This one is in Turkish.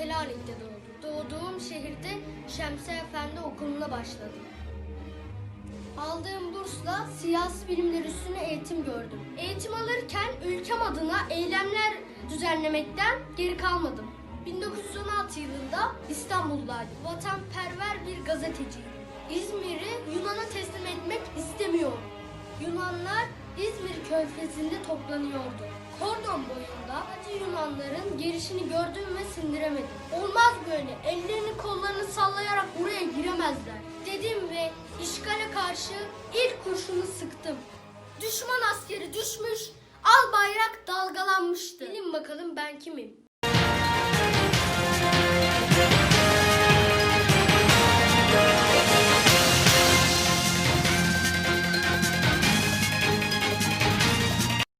Selanik'te doğdu. Doğduğum şehirde Şemsi Efendi okuluna başladım. Aldığım bursla siyasi bilimler üstüne eğitim gördüm. Eğitim alırken ülkem adına eylemler düzenlemekten geri kalmadım. 1916 yılında İstanbul'daydım. Vatanperver bir gazeteciydim. İzmir'i Yunan'a teslim etmek istemiyor. Yunanlar İzmir körfezinde toplanıyordu. Kordon boyunda Hacı Yunanların gelişini gördüm ve sindiremedim. Olmaz böyle. Ellerini kollarını sallayarak buraya giremezler. Dedim ve işgale karşı ilk kurşunu sıktım. Düşman askeri düşmüş, al bayrak dalgalanmıştı. Bilin bakalım ben kimim?